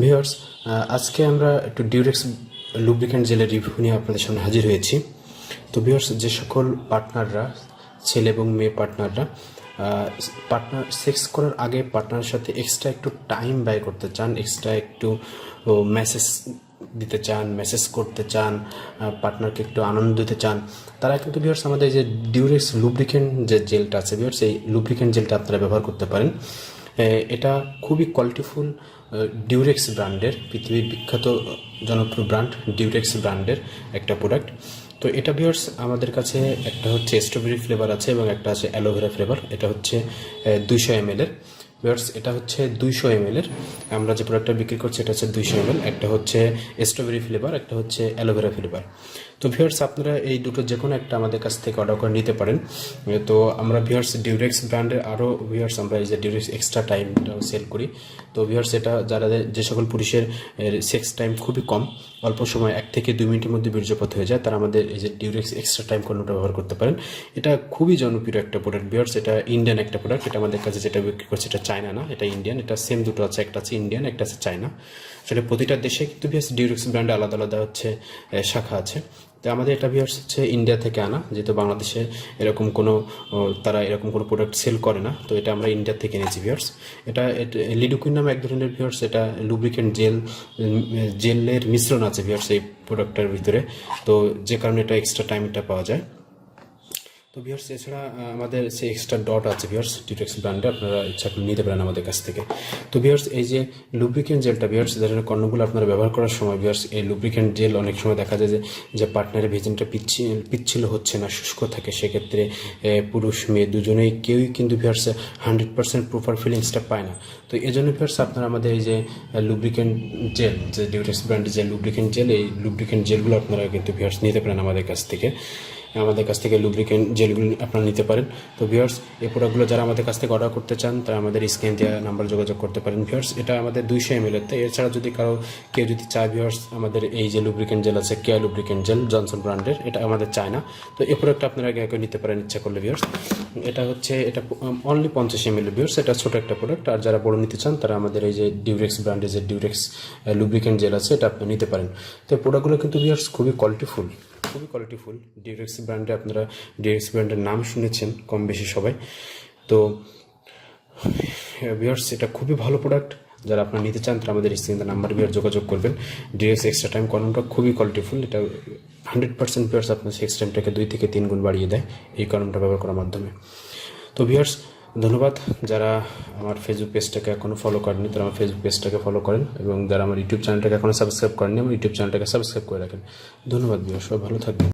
Viewers আজকে আমরা একটু ডিউরেক্স লুব্রিক্যান্ট জেলের রিভিউ নিয়ে আপনাদের সামনে হাজির হয়েছি। তো ভিউয়ার্স, যে সকল পার্টনাররা, ছেলে এবং মেয়ে পার্টনাররা পার্টনার, সেক্স করার আগে পার্টনারের সাথে এক্সট্রা একটু টাইম ব্যয় করতে চান এক্সট্রা একটু মেসেজ দিতে চান মেসেজ করতে চান পার্টনারকে একটু আনন্দ দিতে চান, তারা কিন্তু ভিউয়ার্স আমাদের যে ডিউরেক্স লুব্রিকেন্ট যে জেলটা আছে, ভিউয়ার্স, এই লুব্রিকেন্ট জেলটা আপনারা ব্যবহার করতে পারেন। এটা খুবই কোয়ালিটিফুল ডিউরেক্স ব্র্যান্ডের পৃথিবীর বিখ্যাত জনপ্রিয় ব্র্যান্ড ডিউরেক্স ব্র্যান্ডের একটা প্রোডাক্ট তো এটা ভিউয়ার্স আমাদের কাছে একটা হচ্ছে স্ট্রবেরি ফ্লেভার আছে এবং একটা আছে অ্যালোভেরা ফ্লেভার এটা হচ্ছে দুইশো এম এর ভিউয়ার্স এটা হচ্ছে দুইশো এম এর আমরা যে প্রোডাক্টটা বিক্রি করছি, এটা হচ্ছে দুইশো এম একটা হচ্ছে স্ট্রবেরি ফ্লেভার একটা হচ্ছে অ্যালোভেরা ফ্লেভার তো ভিউয়ার্স আপনারা এই দুটো যে কোনো একটা আমাদের কাছ থেকে অর্ডার করে নিতে পারেন। তো আমরা ভিউয়ার্স ডিউরেক্স ব্র্যান্ডের আরও ভিউয়ার্স আমরা এই যে ডিউরেক্স এক্সট্রা টাইমটাও সেল করি। তো ভিউয়ার্স এটা যারা যে সকল পুরুষের সেক্স টাইম খুবই কম, অল্প সময় এক থেকে দুই মিনিটের মধ্যে বীর্যপাত হয়ে যায়, তারা আমাদের এই যে ডিউরেক্স এক্সট্রা টাইম কর্নটা ব্যবহার করতে পারেন। এটা খুবই জনপ্রিয় একটা প্রোডাক্ট ভিউয়ার্স এটা ইন্ডিয়ান একটা প্রোডাক্ট এটা আমাদের কাছে যেটা বিক্রি করছে এটা চায়না না, এটা ইন্ডিয়ান এটা সেম দুটো আছে, একটা আছে ইন্ডিয়ান একটা আছে চায়না আসলে প্রতিটা দেশে কিন্তু ভিউয়ার্স ডিউরেক্স ব্র্যান্ডে আলাদা আলাদা হচ্ছে শাখা আছে। তো আমাদের এটা ভিউয়ার্স হচ্ছে ইন্ডিয়া থেকে আনা, যেহেতু বাংলাদেশে এরকম কোনো তারা এরকম কোনো প্রোডাক্ট সেল করে না, তো এটা আমরা ইন্ডিয়া থেকে এনেছি ভিউয়ার্স এটা লিডুকুইন নামে এক ধরনের ভিউয়ার্স এটা লুব্রিকেন্ট জেল জেলের মিশ্রণ আছে ভিউয়ার্স এই প্রোডাক্টটার ভিতরে। তো যে কারণে এটা এক্সট্রা টাইমটা পাওয়া যায়। তো ভিউয়ার্স এছাড়া আমাদের সেই এক্সট্রা ডট আছে ভিউয়ার্স ডিটেক্স ব্র্যান্ডে আপনারা ইচ্ছা করলে নিতে পারেন আমাদের কাছ থেকে। তো ভিউয়ার্স এই যে লুব্রিকেন্ট জেলটা ভিউয়ার্স ধরনের কর্ণগুলো আপনারা ব্যবহার করার সময় ভিউয়ার্স এই লুব্রিকেন্ট জেল অনেক সময় দেখা যায় যে যে পার্টনারের ভেজনটা পিচ্ছিল পিচ্ছিল হচ্ছে না, শুষ্ক থাকে, সেক্ষেত্রে পুরুষ, মেয়ে দুজনেই কেউই কিন্তু ভিউয়ার্স হান্ড্রেড পার্সেন্ট প্রপার ফিলিংসটা পায় না। তো এই জন্য ভিউয়ার্স আপনারা আমাদের এই যে লুব্রিকেন্ট জেল যে ডিউটেক্স ব্র্যান্ডের যে লুব্রিকেন্ট জেল এই লুব্রিকেন্ট জেলগুলো আপনারা কিন্তু ভিউয়ার্স নিতে পারেন আমাদের কাছ থেকে। আমাদের কাছ থেকে লুব্রিকেন্ট জেলগুলো আপনারা নিতে পারেন। তো ভিউয়ার্স এই প্রোডাক্টগুলো যারা আমাদের কাছ থেকে অর্ডার করতে চান, তারা আমাদের স্ক্রিন দেওয়া নাম্বার যোগাযোগ করতে পারেন। ভিউয়ার্স এটা আমাদের দুইশো এম এল তো এছাড়া যদি কারও, কেউ যদি চায় ভিউয়ার্স আমাদের এই যে লুব্রিকেন্ট জেল আছে কেয়া লুব্রিকেন্ট জেল জনসন ব্র্যান্ডের এটা আমাদের চায় না। তো এই প্রোডাক্টটা আপনারা আগে নিতে পারেন, ইচ্ছা করলে ভিউয়ার্স এটা হচ্ছে, এটা অনলি পঞ্চাশ এম এল ভিউয়ার্স এটা ছোট একটা প্রোডাক্ট আর যারা বড় নিতে চান, তারা আমাদের এই যে ডিউরেক্স ব্র্যান্ডের যে ডিউরেক্স লুব্রিকেন্ট জেল আছে, এটা আপনি নিতে পারেন। তো এই প্রোডাক্টগুলো কিন্তু ভিউয়ার্স খুবই কোয়ালিটিফুল খুবই কোয়ালিটিফুল ডিউরেক্স ব্র্যান্ডে আপনারা ডিউরেক্স ব্র্যান্ডের নাম শুনেছেন কম বেশি সবাই। তো ভিউয়ার্স এটা খুবই ভালো প্রোডাক্ট যারা আপনারা নিতে চান, তারা আমাদের স্ক্রিনে নাম্বার বিয়ার যোগাযোগ করবেন। ডিএক্স এক্সট্রা টাইম কর্নটা খুবই কোয়ালিটিফুল এটা হান্ড্রেড পার্সেন্ট ভিউয়ার্স আপনার সেক্স টাইমটাকে দুই থেকে তিন গুণ বাড়িয়ে দেয় এই কর্নটা ব্যবহার করার মাধ্যমে। তো ভিউয়ার্স ধন্যবাদ। যারা আমার ফেসবুক পেজটাকে এখনও ফলো করেনি তারা আমার ফেসবুক পেজটাকে ফলো করেন এবং যারা আমার ইউটিউব চ্যানেলটাকে এখনও সাবস্ক্রাইব করেননি, আমার ইউটিউব চ্যানেলটাকে সাবস্ক্রাইব করে রাখেন। ধন্যবাদ ভিউয়ার্স, সবাই ভালো থাকবেন।